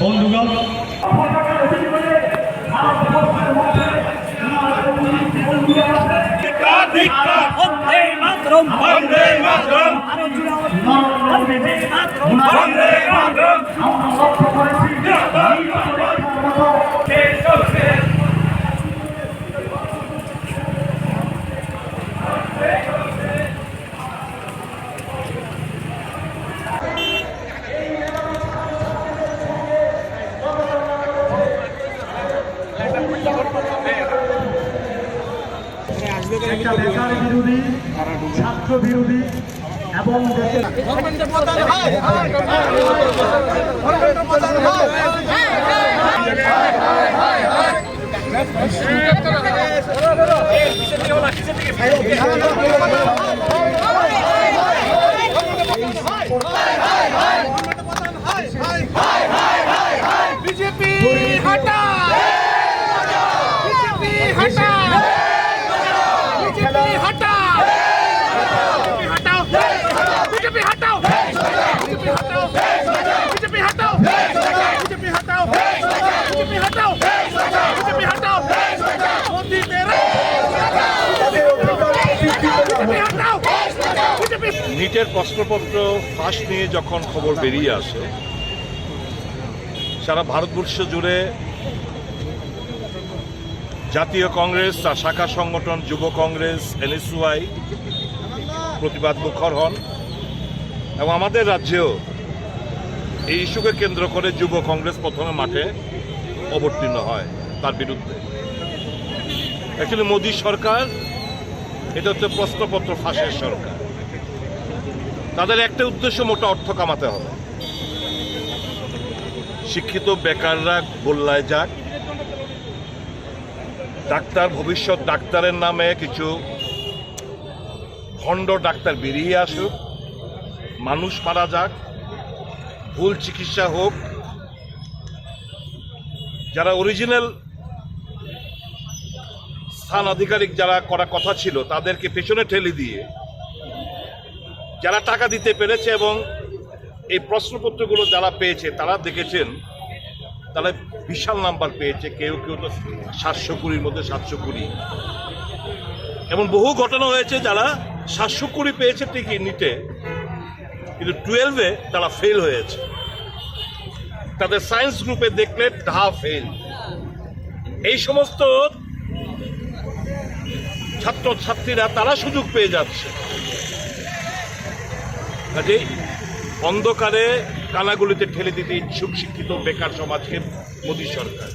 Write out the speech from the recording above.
বন্ধুগণ আমরা লক্ষ্য বন্দে একটা বেকার বিরোধী ছাত্র বিরোধী এবং দেশের নিটের প্রশ্নপত্র ফাঁস নিয়ে যখন খবর বেরিয়ে আসে, সারা ভারতবর্ষ জুড়ে জাতীয় কংগ্রেস, তার শাখা সংগঠন, যুব কংগ্রেস এনএসওয়াই প্রতিবাদ মুখর হন এবং আমাদের রাজ্যেও এই ইস্যুকে কেন্দ্র করে যুব কংগ্রেস প্রথমে মাঠে অবতীর্ণ হয় তার বিরুদ্ধে। অ্যাকচুয়ালি মোদী সরকার, এটা হচ্ছে প্রশ্নপত্র ফাঁসের সরকার। তাদের একটা উদ্দেশ্য মোটা অর্থ কামাতে হবে। শিক্ষিত বেকাররা গোল্লায় যাক। ডাক্তার, ভবিষ্যৎ ডাক্তারের নামে কিছু ভণ্ড ডাক্তার বেরিয়ে আসুক। মানুষ মারা যাক। ভুল চিকিৎসা হোক। যারা অরিজিনাল স্থান আধিকারিক যারা করা কথা ছিল, তাদেরকে পেছনে ঠেলে দিয়ে যারা টাকা দিতে পেরেছে এবং এই প্রশ্নপত্রগুলো যারা পেয়েছে, তারা দেখেছেন তারা বিশাল নাম্বার পেয়েছে, কেউ কেউ তো সাতশো কুড়ির মধ্যে সাতশো কুড়ি। এমন বহু ঘটনা হয়েছে যারা সাতশো কুড়ি পেয়েছে ঠিকই নিতে কিন্তু টুয়েলভে তারা ফেল হয়েছে। তাদের সায়েন্স গ্রুপে দেখলে ঢা ফেল। এই সমস্ত ছাত্রছাত্রীরা তারা সুযোগ পেয়ে যাচ্ছে। কাজেই অন্ধকারে কানাগুলিতে ঠেলে দিতে ইচ্ছুক শিক্ষিত বেকার সমাজকে মোদী সরকার।